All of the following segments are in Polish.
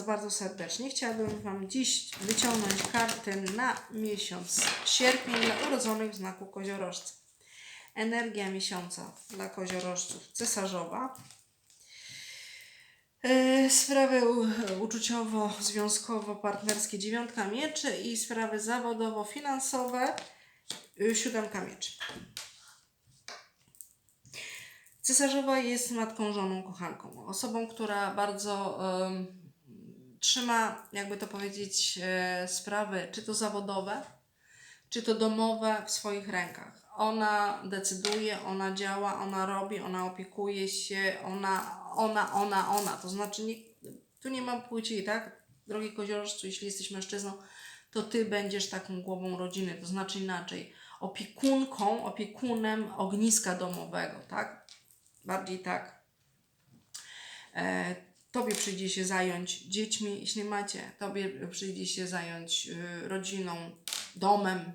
Was bardzo serdecznie. Chciałabym Wam dziś wyciągnąć karty na miesiąc sierpień dla urodzonych w znaku koziorożca. Energia miesiąca dla koziorożców cesarzowa. E, Sprawy uczuciowo-związkowo-partnerskie dziewiątka mieczy i sprawy zawodowo-finansowe y, siódemka mieczy. Cesarzowa jest matką, żoną, kochanką. Osobą, która bardzo trzyma, jakby to powiedzieć, e, sprawy, czy to zawodowe, czy to domowe w swoich rękach. Ona decyduje, ona działa, ona robi, ona opiekuje się, ona, ona, ona, ona. To znaczy, nie, tu nie ma płci, tak? Drogi koziorożcu, jeśli jesteś mężczyzną, to ty będziesz taką głową rodziny, to znaczy inaczej, opiekunką, opiekunem ogniska domowego, tak? Bardziej tak. E, tobie przyjdzie się zająć dziećmi, jeśli macie, tobie przyjdzie się zająć y, rodziną, domem.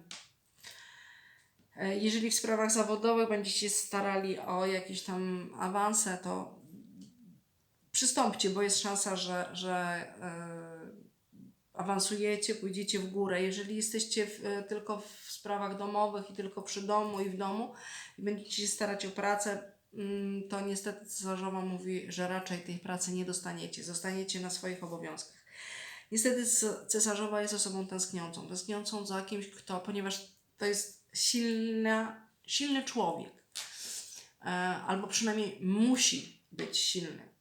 E, jeżeli w sprawach zawodowych będziecie starali o jakieś tam awanse, to przystąpcie, bo jest szansa, że, że e, awansujecie, pójdziecie w górę. Jeżeli jesteście w, e, tylko w sprawach domowych i tylko przy domu i w domu i będziecie się starać o pracę, to niestety cesarzowa mówi, że raczej tej pracy nie dostaniecie. Zostaniecie na swoich obowiązkach. Niestety cesarzowa jest osobą tęskniącą. Tęskniącą za kimś, kto, ponieważ to jest silna, silny człowiek. E, albo przynajmniej musi być silny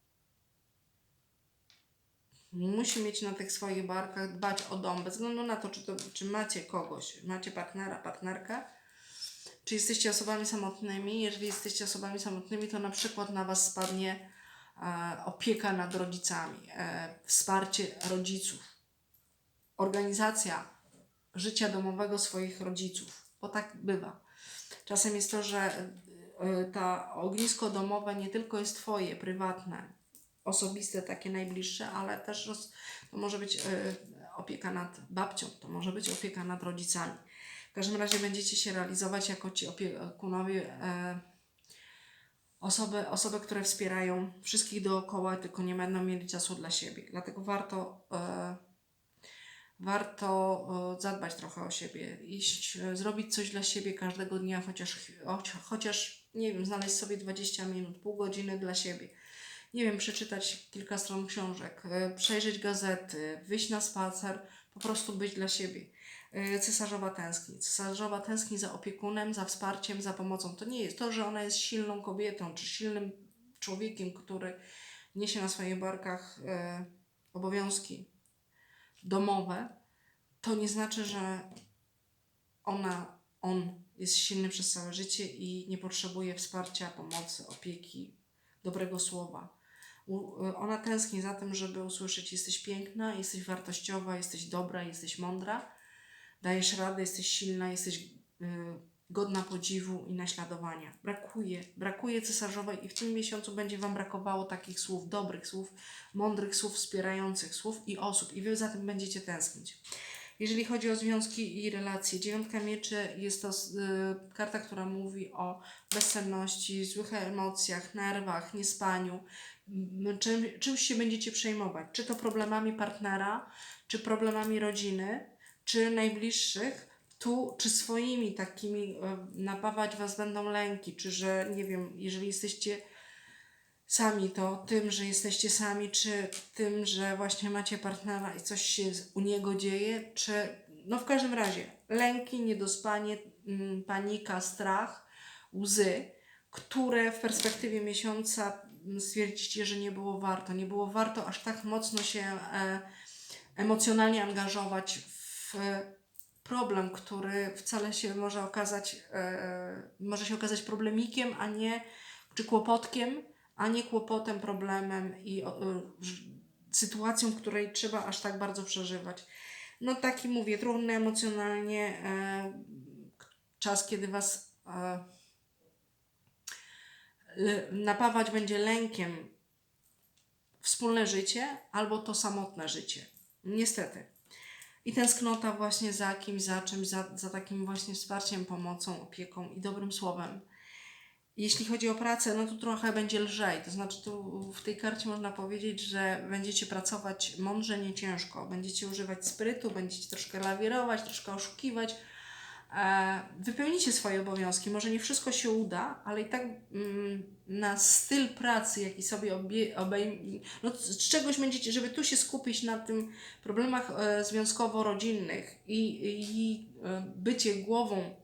musi mieć na tych swoich barkach, dbać o dom, bez względu na to, czy, to, czy macie kogoś, macie partnera, partnerkę, czy jesteście osobami samotnymi. Jeżeli jesteście osobami samotnymi, to na przykład na Was spadnie e, opieka nad rodzicami, e, wsparcie rodziców, organizacja życia domowego swoich rodziców, bo tak bywa. Czasem jest to, że e, ta ognisko domowe nie tylko jest Twoje, prywatne, osobiste, takie najbliższe, ale też roz, to może być opieka nad babcią, to może być opieka nad rodzicami. W każdym razie będziecie się realizować jako ci opiekunowie, e, osoby, osoby, które wspierają wszystkich dookoła, tylko nie będą mieli czasu dla siebie. Dlatego warto, e, warto e, zadbać trochę o siebie, iść, e, zrobić coś dla siebie każdego dnia, chociaż, chociaż nie wiem, znaleźć sobie 20 minut, pół godziny dla siebie nie wiem, przeczytać kilka stron książek, e, przejrzeć gazety, wyjść na spacer, po prostu być dla siebie. E, Cesarzowa tęskni. Cesarzowa tęskni za opiekunem, za wsparciem, za pomocą. To nie jest to, że ona jest silną kobietą, czy silnym człowiekiem, który niesie na swoich barkach e, obowiązki domowe. To nie znaczy, że ona, on jest silny przez całe życie i nie potrzebuje wsparcia, pomocy, opieki, dobrego słowa. U- y, Ona tęskni za tym, żeby usłyszeć: Jesteś piękna, jesteś wartościowa, jesteś dobra, jesteś mądra, dajesz radę, jesteś silna, jesteś y, godna podziwu i naśladowania. Brakuje, brakuje cesarzowej i w tym miesiącu będzie Wam brakowało takich słów, dobrych słów, mądrych słów, wspierających słów i osób, i Wy za tym będziecie tęsknić. Jeżeli chodzi o związki i relacje, dziewiątka mieczy jest to y, karta, która mówi o bezsenności, złych emocjach, nerwach, niespaniu, czym, czymś się będziecie przejmować. Czy to problemami partnera, czy problemami rodziny, czy najbliższych, tu, czy swoimi takimi, e, napawać Was będą lęki, czy że, nie wiem, jeżeli jesteście sami, to tym, że jesteście sami, czy tym, że właśnie macie partnera i coś się u niego dzieje, czy no w każdym razie lęki, niedospanie, mm, panika, strach, łzy, które w perspektywie miesiąca mm, stwierdzicie, że nie było warto. Nie było warto aż tak mocno się e, emocjonalnie angażować w problem, który wcale się może okazać, e, może się okazać problemikiem, a nie, czy kłopotkiem, a nie kłopotem, problemem i sytuacją, której trzeba aż tak bardzo przeżywać. No taki mówię, trudny emocjonalnie czas, kiedy Was napawać będzie lękiem wspólne życie albo to samotne życie. Niestety. I tęsknota właśnie za kimś, za czymś, za, za takim właśnie wsparciem, pomocą, opieką i dobrym słowem. jeśli chodzi o pracę, no to trochę będzie lżej. To znaczy, tu w tej karcie można powiedzieć, że będziecie pracować mądrze, nie ciężko. Będziecie używać sprytu, będziecie troszkę lawirować, troszkę oszukiwać. E, Wypełnicie swoje obowiązki. Może nie wszystko się uda, ale i tak mm, na styl pracy, jaki sobie obie, obejm... no, z czegoś będziecie, żeby tu się skupić na tym problemach e, związkowo-rodzinnych i, i e, bycie głową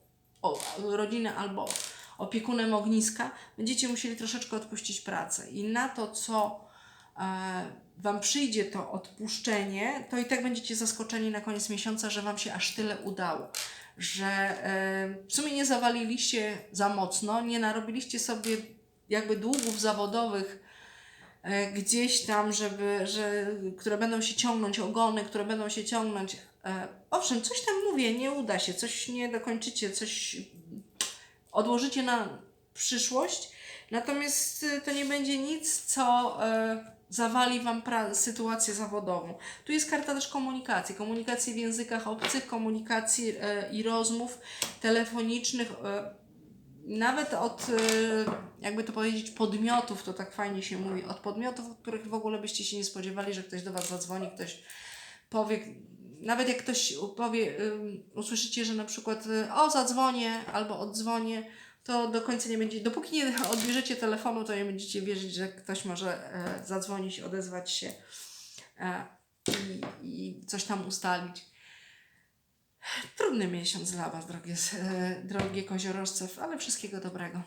rodziny albo opiekunem ogniska, będziecie musieli troszeczkę odpuścić pracę. I na to, co Wam przyjdzie to odpuszczenie, to i tak będziecie zaskoczeni na koniec miesiąca, że Wam się aż tyle udało. Że e, w sumie nie zawaliliście za mocno, nie narobiliście sobie jakby długów zawodowych e, gdzieś tam, żeby, że, które będą się ciągnąć, ogony, które będą się ciągnąć. E, owszem, coś tam mówię, nie uda się, coś nie dokończycie, coś odłożycie na przyszłość, natomiast to nie będzie nic, co zawali Wam sytuację zawodową. Tu jest karta też komunikacji, komunikacji w językach obcych, komunikacji e, i rozmów telefonicznych, e, nawet od, e, jakby to powiedzieć, podmiotów, to tak fajnie się mówi, od podmiotów, od których w ogóle byście się nie spodziewali, że ktoś do Was zadzwoni, ktoś powie, nawet jak ktoś powie, ym, usłyszycie, że na przykład y, o zadzwonię albo oddzwonię, to do końca nie będzie, dopóki nie odbierzecie telefonu, to nie będziecie wierzyć, że ktoś może e, zadzwonić, odezwać się e, i, i coś tam ustalić. Trudny miesiąc dla Was, drogie, e, drogie koziorożce, ale wszystkiego dobrego.